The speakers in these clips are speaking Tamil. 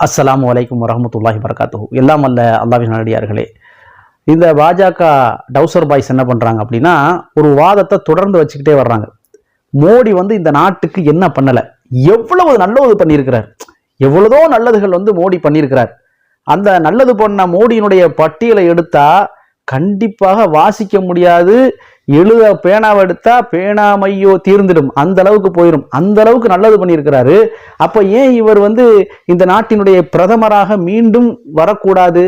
அஸ்ஸலாமு வலைக்கம் வரமத்துல்லாஹி வரகாத்துஹு எல்லாம் அல்ல அல்லாஹ்வின் நல்லடியார்களே. இந்த பாஜக டவுசர் பாய்ஸ் என்ன பண்ணுறாங்க அப்படின்னா ஒரு வாதத்தை தொடர்ந்து வச்சுக்கிட்டே வர்றாங்க. மோடி வந்து இந்த நாட்டுக்கு என்ன பண்ணலை? எவ்வளவு நல்லது பண்ணியிருக்கிறார். எவ்வளதோ நல்லதுகள் வந்து மோடி பண்ணியிருக்கிறார். அந்த நல்லது பண்ண மோடியினுடைய பட்டியலை எடுத்தால் கண்டிப்பாக வாசிக்க முடியாது. எழுத பேனாவை எடுத்தா பேனாமையோ தீர்ந்திடும். அந்த அளவுக்கு போயிடும் அந்த அளவுக்கு நல்லது பண்ணியிருக்கிறாரு. அப்ப ஏன் இவர் வந்து இந்த நாட்டினுடைய பிரதமராக மீண்டும் வரக்கூடாது?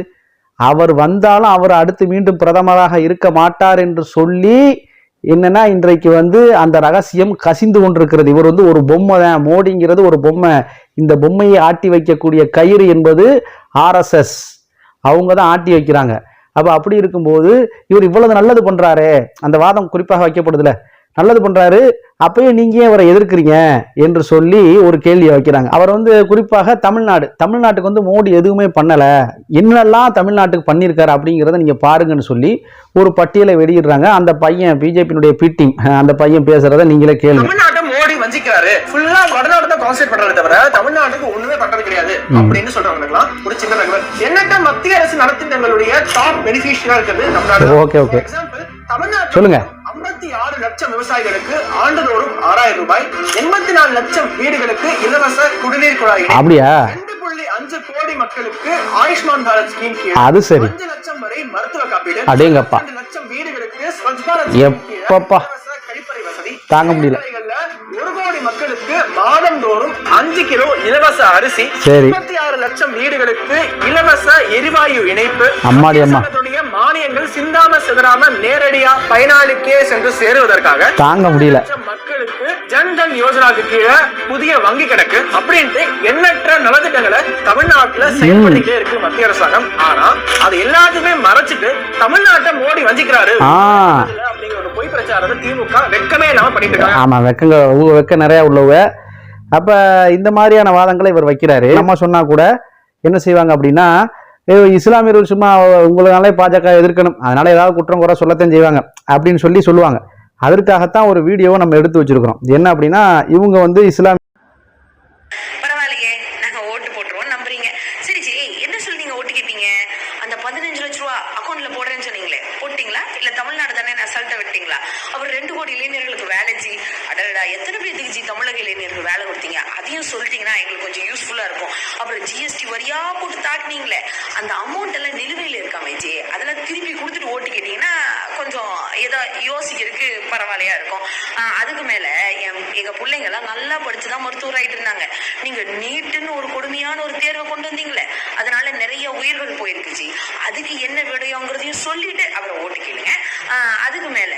அவர் வந்தாலும் அவர் அடுத்து மீண்டும் பிரதமராக இருக்க மாட்டார் என்று சொல்லி என்னன்னா இன்றைக்கு வந்து அந்த ரகசியம் கசிந்து கொண்டிருக்கிறது. இவர் வந்து ஒரு பொம்மை தான். மோடிங்கிறது ஒரு பொம்மை. இந்த பொம்மையை ஆட்டி வைக்கக்கூடிய கயிறு என்பது ஆர்எஸ்எஸ் அவங்க தான் ஆட்டி வைக்கிறாங்க. அப்போ அப்படி இருக்கும்போது இவர் இவ்வளவு நல்லது பண்றாரே. அந்த வாதம் குறிப்பாக வைக்கப்படுதுல. நல்லது பண்றாரு. அப்பயும் நீங்கள் ஏன் அவரை எதிர்க்கிறீங்க? என்று சொல்லி ஒரு கேள்வியை வைக்கிறாங்க. அவர் வந்து குறிப்பாக தமிழ்நாடு. தமிழ்நாட்டுக்கு வந்து மோடி எதுவுமே பண்ணலை. என்னெல்லாம் தமிழ்நாட்டுக்கு பண்ணியிருக்காரு அப்படிங்கிறத நீங்கள் பாருங்கன்னு சொல்லி ஒரு பட்டியலை வெளியிடுறாங்க. அந்த பையன் பிஜேபியினுடைய பீட்டிங் அந்த பையன் பேசுறத நீங்களே கேளுங்க. வஞ்சிக்கிறாரு ஃபுல்லா வடநாடு தான் கான்சென்ட் பண்றாரு தவிர தமிழ்நாட்டுக்கு ஒண்ணுமே பண்றது கிடையாது அப்படின்னு சொல்றவங்களுக்குலாம் ஒரு சின்ன தகவல் எண்ணற்ற மத்திய அரசு நலத்திட்டங்களுடைய டாப் பெனிஃபிஷியரா இருக்கிறது தமிழ்நாடு okay. எக்ஸாம்பிள் தமிழ்நாடு சொல்லுங்க. ஐம்பத்தி ஆறு லட்சம் விவசாயிகளுக்கு ஆண்டுதோறும் ஆறாயிரம் ரூபாய் எண்பத்தி நாலு லட்சம் வீடுகளுக்கு இலவச குடிநீர் குழாய். அப்படியா ரெண்டு புள்ளி அஞ்சு கோடி மக்களுக்கு ஆயுஷ்மான் பாரத் ஸ்கீம் கீழ் அது சரி. அஞ்சு லட்சம் வரை மருத்துவ காப்பீடு அடேங்கப்பா. ரெண்டு லட்சம் வீடுகளுக்கு ஸ்வச் பாரத் எப்பப்பா. கழிப்பறை வசதி தாங்க முடியல. மக்களுக்கு மாதந்தோறும் அஞ்சு கிலோ இலவச அரிசி சரி. முப்பத்தி ஆறு லட்சம் வீடுகளுக்கு இலவச எரிவாயு இணைப்பு அம்மாடி அம்மா. மானியங்கள் சிந்தாம சிதறாம நேரடியா பயனாளிக்கே சென்று சேருவதற்காக தாங்க முடியல லட்சம் மக்களுக்கு ஜன் தன் யோஜனாக்கு கீழே புதிய வங்கி கணக்கு அப்படின்ட்டு எண்ணற்ற நலத்திட்டங்களை தமிழ்நாட்டுல செயல்படுத்திட்டே இருக்கு மத்திய அரசாங்கம். ஆனா அது எல்லாத்தையுமே மறைச்சிட்டு தமிழ்நாட்டை மோடி வஞ்சிக்கிறாரு. அப்படிங்கிற ஒரு பொய் பிரச்சாரத்தை திமுக வெட்கமே இல்லாம பண்ணிட்டு இருக்காங்க ஆமா வெக்கங்க வெக்க நிறைய உள்ளவ. அப்ப இந்த மாதிரியான வாதங்களை இவர் வைக்கிறாரு. நம்ம சொன்னா கூட என்ன செய்வாங்க அப்படின்னா இஸ்லாமியர்கள் சும்மா உங்களாலே பாஜக எதிர்க்கணும். அதனால ஏதாவது குற்றம் குறை சொல்லத்தான் செய்வாங்க அப்படின்னு சொல்லி சொல்லுவாங்க. அதற்காகத்தான் ஒரு வீடியோவை நம்ம எடுத்து வச்சிருக்கிறோம். என்ன அப்படின்னா இவங்க வந்து இஸ்லாம் பரவாயில்லையே நாங்க ஓட்டு போட்டுருவோம் நம்புறீங்க. சரி ஜி என்ன சொல்லி நீங்க ஓட்டு கேட்பீங்க அந்த பதினஞ்சு லட்ச ரூபா அக்கௌண்ட்ல போடுறேன்னு சொன்னீங்களே போட்டீங்களா? இல்ல தமிழ்நாடு தானே அசால்ட்டா விட்டீங்களா? அவர் ரெண்டு கோடி இளைஞர்களுக்கு வேலை ஜி. அடடா எத்தனை பேருக்கு ஜி தமிழக இளைஞர்களுக்கு வேலை கொடுத்தீங்க? அதையும் சொல்லிட்டீங்கன்னா எங்களுக்கு கொஞ்சம் யூஸ்ஃபுல்லா இருக்கும். அப்புறம் ஜிஎஸ்டி வரியா போட்டு தாக்குனீங்களே. அந்த அமௌண்ட் எல்லாம் நிலுவையில் இருக்காமே ஜி அதெல்லாம் திருப்பி கொடுத்துட்டு ஓட்டு கேட்டீங்கன்னா கொஞ்சம் ஏதோ யோசிக்கிறதுக்கு பரவாயில்லையா இருக்கும். அதுக்கு மேல என் எங்க பிள்ளைங்கெல்லாம் நல்லா படிச்சுதான் மருத்துவர் ஆயிட்டு இருந்தாங்க. நீங்க நீட்டுன்னு ஒரு கொடுமையான ஒரு தேர்வை கொண்டு வந்தீங்களே அதனால நிறைய உயிர்கள் போயிருக்குச்சு. அதுக்கு என்ன விடயங்கிறதையும் சொல்லிட்டு அப்புறம் ஓட்டு கேளுங்க. அதுக்கு மேல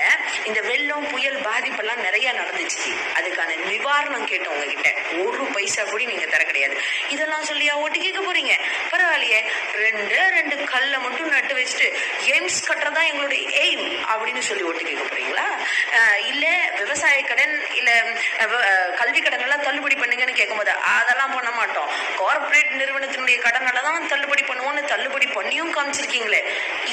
இந்த வெள்ளம் புயல் பாதிப்பெல்லாம் நிறைய நடந்துச்சு. அதுக்கான நிவாரணம் கேட்டோம் உங்ககிட்ட. ஒரு பைசா கூட நீங்க தர கிடையாது. இதெல்லாம் சொல்லியா ஓட்டு கேட்க போறீங்க? பரவாயில்லையே. ரெண்டு ரெண்டு கல்லை மட்டும் நட்டு வச்சுட்டு எய்ம்ஸ் கட்டுறதா எங்களுடைய எய்ம் அப்படின்னு சொல்லி ஓட்டு கேட்க போறீங்களா? இல்ல விவசாய கடன் இல்ல கல்வி கடன் எல்லாம் தள்ளுபடி பண்ணுங்கன்னு கேட்கும்போது அதெல்லாம் பண்ண மாட்டோம். கார்ப்பரேட் நிறுவனத்தினுடைய கடனால தான் தள்ளுபடி பண்ணுவோம்னு தள்ளுபடி பண்ணியும் காமிச்சிருக்கீங்களே.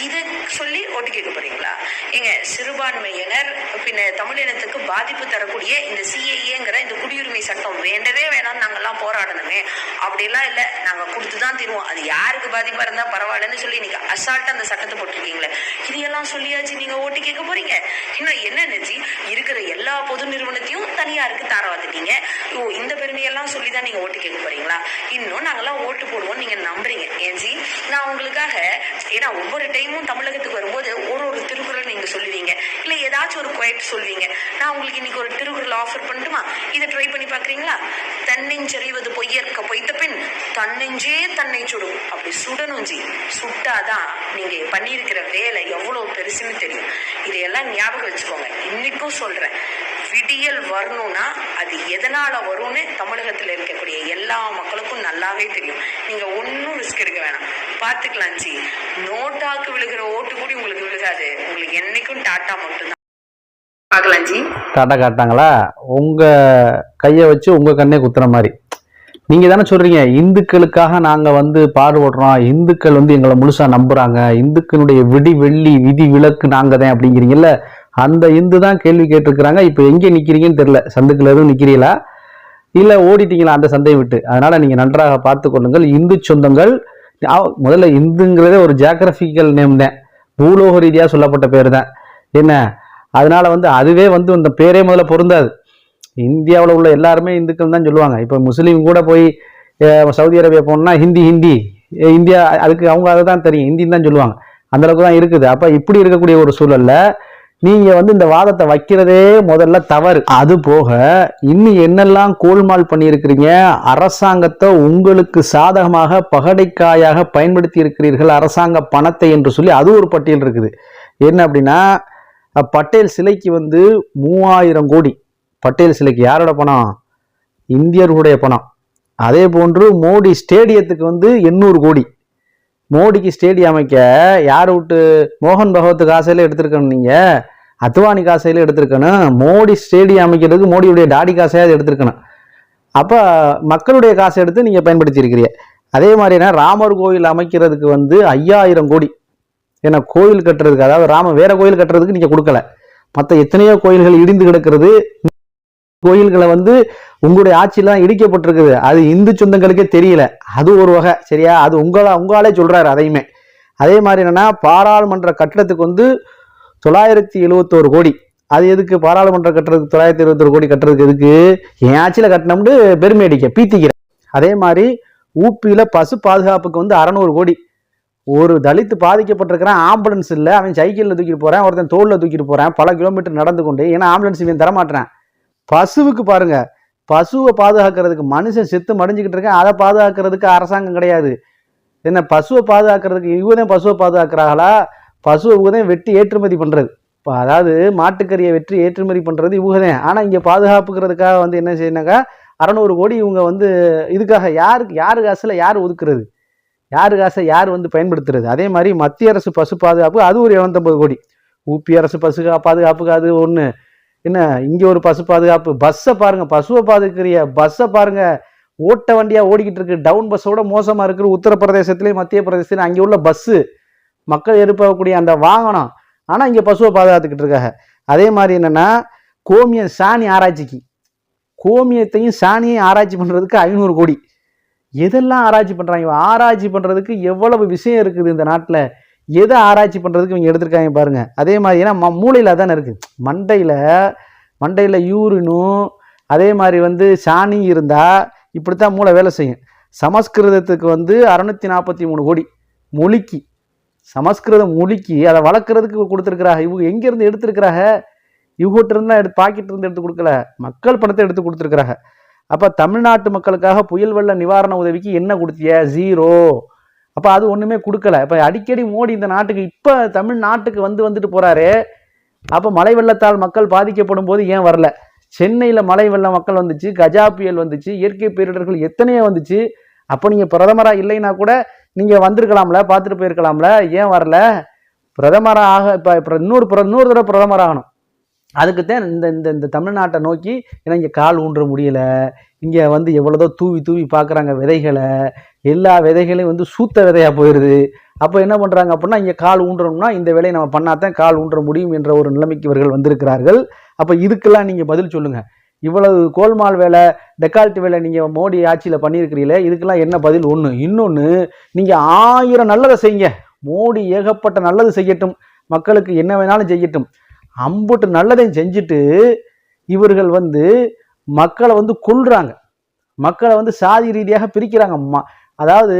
இதை சொல்லி ஓட்டு கேட்க போறீங்களா? ஏங்க சிறுபான்மையினர் பின்ன தமிழினத்துக்கு பாதிப்பு தரக்கூடிய இந்த சிஏஏங்கிற இந்த குடியுரிமை சட்டம் வேண்டவே வேணாம் நாங்கெல்லாம் போராடணுமே. அப்படிலாம் இல்ல. நாங்க கொடுத்துதான் தருவோம். அது யாருக்கு பாதிப்பா இருந்தா பரவாயில்லன்னு சொல்லி நீங்க அசால்ட்டா அந்த சட்டத்தை போட்டிருக்கீங்களே. இதையெல்லாம் சொல்லியாச்சு. நீங்க ஓட்டு கேட்க போறீங்க. இன்னும் என்ன நினைச்சு இருக்கிற எல்லா பொது நிறுவனத்தையும் தனியாருக்கு தார வந்துட்டீங்க. ஓ இந்த பெருமையெல்லாம் சொல்லி தான் நீங்க ஓட்டு கேட்க போறீங்களா? இன்னும் நாங்கெல்லாம் ஓட்டு போடுவோம் நீங்க நம்புறீங்க. ஏன்ஜி நான் உங்களுக்காக ஏன்னா ஒவ்வொரு டைமும் தமிழகத்துக்கு வரும்போது ஒரு ஒரு திருக்குறள் நீங்க சொல்லுவீங்க. இல்ல ஏதாச்சும் ஒரு குவைட் சொல்வீங்க. நான் உங்களுக்கு இன்னைக்கு ஒரு திருக்குறள் ஆஃபர் பண்ணட்டுமா? இதை ட்ரை பண்ணி பாக்குறீங்களா தன்னெஞ்சறிவது பொய்யற்க பொய்த்த பின் தன்னெஞ்சே தன்னை சுடும். அப்படி சுடணும் ஜி. சுட்டாதான் நீங்க பண்ணியிருக்கிற வேலை எவ்வளவு பெருசுன்னு தெரியும். இதையெல்லாம் ஞாபகம் வச்சுக்கோங்க. இன்னைக்கும் சொல்றேன். விடியல் வரணும்னா அது எதனால வரும்னு தமிழகத்துல இருக்கக்கூடிய எல்லா மக்களுக்கும் நல்லாவே தெரியும். நீங்க ஒன்றும் ரிஸ்க் எடுக்க வேணாம். பார்த்துக்கலாம் ஜி. நோட்டாக்கு விழுகிற ஓட்டு கூடி உங்களுக்கு விழுகாது. உங்களுக்கு என்னைக்கும் டாட்டா மட்டும்தான். பார்க்கலாம் டாட்டா காட்டாங்களா? உங்க கையை வச்சு உங்க கண்ணே குத்துற மாதிரி. நீங்க தானே சொல்றீங்க இந்துக்களுக்காக நாங்கள் வந்து பாடுபடுறோம் இந்துக்கள் வந்து எங்களை முழுசா நம்புகிறாங்க இந்துக்களுடைய விடி வெள்ளி விதி விலக்கு நாங்கள் தான் அப்படிங்கிறீங்கல்ல அந்த இந்து தான் கேள்வி கேட்டிருக்கிறாங்க இப்போ எங்கே நிற்கிறீங்கன்னு தெரில சந்துக்கள் எதுவும் நிற்கிறீங்களா இல்லை ஓடிட்டீங்களா அந்த சந்தையை விட்டு? அதனால நீங்கள் நன்றாக பார்த்து கொள்ளுங்கள் இந்து சொந்தங்கள் முதல்ல இந்துங்கிறதே ஒரு ஜியாகிரபிக்கல் நேம் தான் பூலோக ரீதியாக சொல்லப்பட்ட பேர் தான். என்ன? அதனால வந்து அதுவே வந்து அந்த பேரே முதல்ல பொருந்தாது. இந்தியாவில் உள்ள எல்லாருமே இந்துக்கள் தான் சொல்லுவாங்க. இப்போ முஸ்லீம் கூட போய் சவுதி அரேபியா போனா ஹிந்தி ஹிந்தி. இந்தியா அதுக்கு அவங்க அதை தான் தெரியும். ஹிந்தின்னு தான் சொல்லுவாங்க. அந்தளவுக்கு தான் இருக்குது. அப்போ இப்படி இருக்கக்கூடிய ஒரு சூழல்ல நீங்க வந்து இந்த வாதத்தை வைக்கிறதே முதல்ல தவறு. அது போக இன்னும் என்னெல்லாம் கோல்மால் பண்ணியிருக்கிறீங்க? அரசாங்கத்தை உங்களுக்கு சாதகமாக பகடைக்காயாக பயன்படுத்தி இருக்கிறீர்கள் அரசாங்க பணத்தை என்று சொல்லி அது ஒரு பட்டியல் இருக்குது. என்ன அப்படின்னா பட்டேல் சிலைக்கு வந்து மூவாயிரம் கோடி. பட்டேல் சிலைக்கு யாரோட பணம்? இந்தியர்களுடைய பணம். அதே போன்று மோடி ஸ்டேடியத்துக்கு வந்து எண்ணூறு கோடி. மோடிக்கு ஸ்டேடியம் அமைக்க யார் விட்டு? மோகன் பகவத் காசையில எடுத்திருக்கணும் நீங்க. அத்வானி காசையில எடுத்திருக்கணும். மோடி ஸ்டேடியம் அமைக்கிறதுக்கு மோடியுடைய டாடி காசையாவது எடுத்திருக்கணும். அப்போ மக்களுடைய காசை எடுத்து நீங்கள் பயன்படுத்தியிருக்கிறீங்க. அதே மாதிரினா ராமர் கோயில் அமைக்கிறதுக்கு வந்து ஐயாயிரம் கோடி. ஏன்னா கோயில் கட்டுறதுக்கு அதாவது ராம வேற கோயில் கட்டுறதுக்கு நீங்க கொடுக்கல. மற்ற எத்தனையோ கோயில்கள் இடிந்து கிடக்கிறது. கோயில்களை வந்து உங்களுடைய ஆட்சியெல்லாம் இடிக்கப்பட்டிருக்குது. அது இந்து சொந்தங்களுக்கே தெரியல. அது ஒரு வகை சரியா? அது உங்களா உங்களாலே சொல்றாரு அதையுமே. அதே மாதிரி என்னன்னா பாராளுமன்ற கட்டிடத்துக்கு வந்து தொள்ளாயிரத்தி எழுவத்தோரு கோடி. அது எதுக்கு? பாராளுமன்ற கட்டுறதுக்கு தொள்ளாயிரத்தி எழுபத்தொரு கோடி கட்டுறதுக்கு எதுக்கு? என் ஆட்சியில் கட்டினோம்னு பெருமை அடிக்க பீத்திக்கிறேன். அதே மாதிரி ஊப்பியில் பசு பாதுகாப்புக்கு வந்து அறநூறு கோடி. ஒரு தலித் பாதிக்கப்பட்டிருக்கிறான் ஆம்புலன்ஸ் இல்லை அவன் சைக்கிளில் தூக்கிட்டு போகிறான் ஒருத்தன் தோளில் தூக்கிட்டு போகிறேன் பல கிலோமீட்டர் நடந்து கொண்டு ஏன்னா ஆம்புலன்ஸ் இவன் தரமாட்டான் பசுவுக்கு பாருங்கள் பசுவை பாதுகாக்கிறதுக்கு மனுஷன் செத்து மடிஞ்சுக்கிட்டு இருக்கேன் அதை பாதுகாக்கிறதுக்கு அரசாங்கம் கிடையாது. என்ன பசுவை பாதுகாக்கிறதுக்கு இவங்க பசுவை பாதுகாக்கிறாங்களா பசுவை இவங்க வெட்டி ஏற்றுமதி பண்ணுறது இப்போ அதாவது மாட்டுக்கறியை வெற்றி ஏற்றுமதி பண்ணுறது இவங்கதான் ஆனால் இங்கே பாதுகாப்புக்கிறதுக்காக வந்து என்ன செய்யணாக்கா அறநூறு கோடி இவங்க வந்து இதுக்காக யாருக்கு யாரு காசில் யார் ஒதுக்குறது? யாரு காசை யார் வந்து பயன்படுத்துறது? அதே மாதிரி மத்திய அரசு பசு பாதுகாப்பு அது ஒரு இரநூத்தம்பது கோடி. ஊபி அரசு பசு பாதுகாப்புக்கு அது ஒன்று என்ன இங்கே ஒரு பசு பாதுகாப்பு. பஸ்ஸை பாருங்கள் பசுவை பாதுகாக்கிறிய பஸ்ஸை பாருங்கள் ஓட்ட வண்டியாக ஓடிக்கிட்டு இருக்கு. டவுன் பஸ்ஸோட மோசமாக இருக்கிற உத்தரப்பிரதேசத்துலேயும் மத்திய பிரதேசத்திலையும் அங்கே உள்ள பஸ்ஸு. மக்கள் எதிர்பார்க்கக்கூடிய அந்த வாகனம். ஆனால் இங்கே பசுவை பாதுகாத்துக்கிட்டு இருக்காங்க. அதே மாதிரி என்னென்னா கோமியம் சாணி ஆராய்ச்சிக்கு. கோமியத்தையும் சாணியையும் ஆராய்ச்சி பண்ணுறதுக்கு ஐநூறு கோடி. எதெல்லாம் ஆராய்ச்சி பண்ணுறாங்க இவன் ஆராய்ச்சி பண்ணுறதுக்கு எவ்வளவு விஷயம் இருக்குது இந்த நாட்டில்? எதை ஆராய்ச்சி பண்ணுறதுக்கு இவங்க எடுத்திருக்காங்க பாருங்கள் அதே மாதிரி ஏன்னா ம- மூளையில் தானே இருக்குது மண்டையில் மண்டையில் யூரினும் அதே மாதிரி வந்து சாணி இருந்தா இப்படித்தான் மூளை வேலை செய்யும். சமஸ்கிருதத்துக்கு வந்து அறநூற்றி நாற்பத்தி மூணு கோடி மொழிக்கு சமஸ்கிருதம் மொழிக்கு அதை வளர்க்குறதுக்கு கொடுத்துருக்குறாங்க. இவங்க எங்கேருந்து எடுத்திருக்கிறாங்க? இவகிட்ட இருந்தால் எடுத்து பாக்கெட் இருந்து எடுத்து கொடுக்கல. மக்கள் பணத்தை எடுத்து கொடுத்துருக்குறாங்க. அப்போ தமிழ்நாட்டு மக்களுக்காக புயல் வெள்ள நிவாரண உதவிக்கு என்ன கொடுத்திய? ஜீரோ அப்போ அது ஒன்றுமே கொடுக்கல. இப்போ அடிக்கடி மோடி இந்த நாட்டுக்கு இப்போ தமிழ்நாட்டுக்கு வந்து வந்துட்டு போகிறாரு அப்போ மழை வெள்ளத்தால் மக்கள் பாதிக்கப்படும் போது ஏன் வரல? சென்னையில் மழை வெள்ள மக்கள் வந்துச்சு கஜா புயல் வந்துச்சு இயற்கை பேரிடர்கள் எத்தனையோ வந்துச்சு. அப்போ நீங்கள் பிரதமராக இல்லைன்னா கூட நீங்கள் வந்திருக்கலாம்ல பார்த்துட்டு போயிருக்கலாம்ல ஏன் வரல? பிரதமராக இப்போ இன்னொரு இன்னொரு தடவை பிரதமர் ஆகணும். அதுக்குத்தான் இந்த இந்த இந்த தமிழ்நாட்டை நோக்கி ஏன்னா இங்கே கால் ஊன்ற முடியல. இங்கே வந்து எவ்வளோதோ தூவி தூவி பார்க்குறாங்க விதைகளை. எல்லா விதைகளையும் வந்து சூத்த விதையாக போயிடுது அப்போ என்ன பண்ணுறாங்க அப்படின்னா இங்கே கால் ஊன்றணும்னா இந்த வேலையை நம்ம பண்ணாதான் கால் ஊன்ற முடியும் என்ற ஒரு நிலைமைக்கு இவர்கள் வந்திருக்கிறார்கள். அப்போ இதுக்கெல்லாம் நீங்கள் பதில் சொல்லுங்கள் இவ்வளவு கோல்மால் வேலை டெக்கால்ட் வேலை நீங்கள் மோடி ஆட்சியில் பண்ணியிருக்கிறீங்களே இதுக்கெல்லாம் என்ன பதில்? ஒன்று இன்னொன்று நீங்கள் ஆயிரம் நல்லதை செய்யுங்க. மோடி ஏகப்பட்ட நல்லது செய்யட்டும். மக்களுக்கு என்ன வேணாலும் செய்யட்டும். அம்புட்டு நல்லதையும் செஞ்சுட்டு இவர்கள் வந்து மக்களை வந்து கொள்றாங்க மக்களை வந்து சாதி ரீதியாக பிரிக்கிறாங்க. ம- அதாவது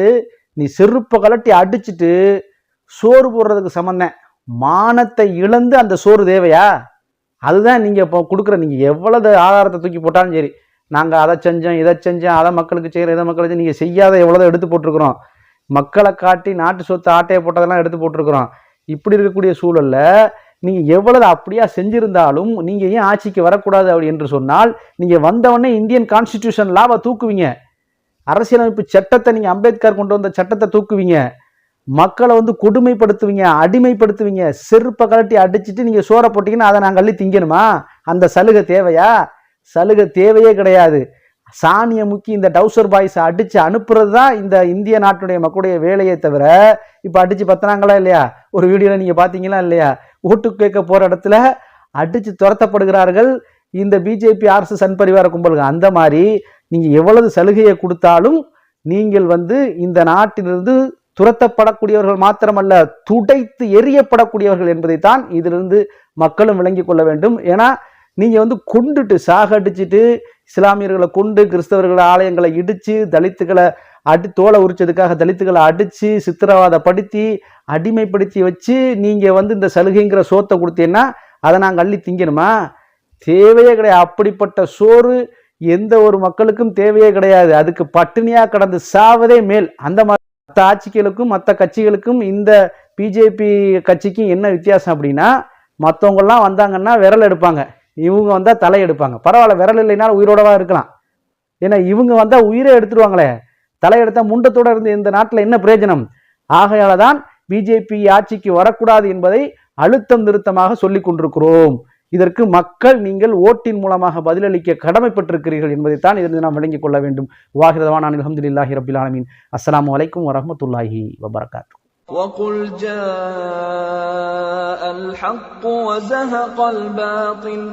நீ செருப்பை கலட்டி அடிச்சுட்டு சோறு போடுறதுக்கு சம்மந்தம் மானத்தை இழந்து அந்த சோறு தேவையா? அதுதான் நீங்கள் இப்போ கொடுக்குற நீங்கள் எவ்வளவு ஆதாரத்தை தூக்கி போட்டாலும் சரி. நாங்கள் அதை செஞ்சோம் இதை செஞ்சோம் அதை மக்களுக்கு செய்கிறோம் இதை மக்களுக்கு நீங்கள் செய்யாத எவ்வளோதான் எடுத்து போட்டிருக்கிறோம். மக்களை காட்டி நாட்டு சொத்து ஆட்டையை போட்டதெல்லாம் எடுத்து போட்டிருக்கிறோம். இப்படி இருக்கக்கூடிய சூழல்ல நீங்கள் எவ்வளவு அப்படியா செஞ்சிருந்தாலும் நீங்கள் ஏன் ஆட்சிக்கு வரக்கூடாது அப்படி என்று சொன்னால் நீங்கள் வந்தவொடனே இந்தியன் கான்ஸ்டிடியூஷன் லாவை தூக்குவீங்க. அரசியலமைப்பு சட்டத்தை நீங்கள் அம்பேத்கர் கொண்டு வந்த சட்டத்தை தூக்குவீங்க. மக்களை வந்து கொடுமைப்படுத்துவீங்க அடிமைப்படுத்துவீங்க செருப்பை கலட்டி அடிச்சிட்டு நீங்கள் சோறை போட்டிங்கன்னா அதை நாங்கள் அள்ளி திங்கணுமா? அந்த சலுகை தேவையா? சலுகை தேவையே கிடையாது. சாணியை முக்கி இந்த டவுசர் பாய்ஸை அடித்து அனுப்புறது தான் இந்த இந்திய நாட்டுடைய மக்களுடைய வேலையை தவிர இப்போ அடித்து பத்தினாங்களா இல்லையா? ஒரு வீடியோவில் நீங்கள் பார்த்தீங்களா இல்லையா? ஓட்டு கேட்க போகிற இடத்துல அடித்து துரத்தப்படுகிறார்கள். இந்த பிஜேபி அரசு சன் பரிவார கும்பலுங்க அந்த மாதிரி நீங்கள் எவ்வளவு சலுகையை கொடுத்தாலும் நீங்கள் வந்து இந்த நாட்டிலிருந்து துரத்தப்படக்கூடியவர்கள் மாத்திரமல்ல துடைத்து எரியப்படக்கூடியவர்கள் என்பதைத்தான் இதிலிருந்து மக்களும் விளங்கி கொள்ள வேண்டும். ஏன்னா நீங்கள் வந்து கொண்டுட்டு சாகடிச்சிட்டு இஸ்லாமியர்களை கொண்டு கிறிஸ்தவர்கள் ஆலயங்களை இடித்து தலித்துகளை அடி தோலை உரிச்சதுக்காக தலித்துகளை அடித்து சித்திரவாதப்படுத்தி அடிமைப்படுத்தி வச்சு நீங்கள் வந்து இந்த சலுகைங்கிற சோத்தை கொடுத்தீங்கன்னா அதை நாங்கள் அள்ளி திங்கணுமா? தேவையே கிடையாது. அப்படிப்பட்ட சோறு எந்த ஒரு மக்களுக்கும் தேவையே கிடையாது. அதுக்கு பட்டினியாக கடந்து சாவதே மேல். அந்த மாதிரி மற்ற ஆட்சிகளுக்கும் மற்ற கட்சிகளுக்கும் இந்த பிஜேபி கட்சிக்கும் என்ன வித்தியாசம் அப்படின்னா மற்றவங்கெல்லாம் வந்தாங்கன்னா விரல் எடுப்பாங்க. இவங்க வந்தால் தலை எடுப்பாங்க. பரவாயில்ல விரல் இல்லைனாலும் உயிரோடவா இருக்கலாம். ஏன்னா இவங்க வந்தால் உயிரை எடுத்துருவாங்களே. தலை எடுத்தால் முண்டத்தோட இருந்து இந்த நாட்டில் என்ன பிரயோஜனம் ஆகையால தான் பிஜேபி ஆட்சிக்கு வரக்கூடாது என்பதை அழுத்தம் நிறுத்தமாக சொல்லிக் கொண்டிருக்கிறோம் இதற்கு மக்கள் நீங்கள் ஓட்டின் மூலமாக பதிலளிக்க கடமைப்பட்டிருக்கிறீர்கள் என்பதைத்தான் இதிலிருந்து நாம் விளங்கிக் கொள்ள வேண்டும் வாஹிரவான் அலமதுல்லாஹி ரபில் ஆலமீன் அஸ்ஸலாமு அலைக்கும் வரஹ்மத்துல்லாஹி வபரகாத்து وقل جاء الحق وزهق الباطل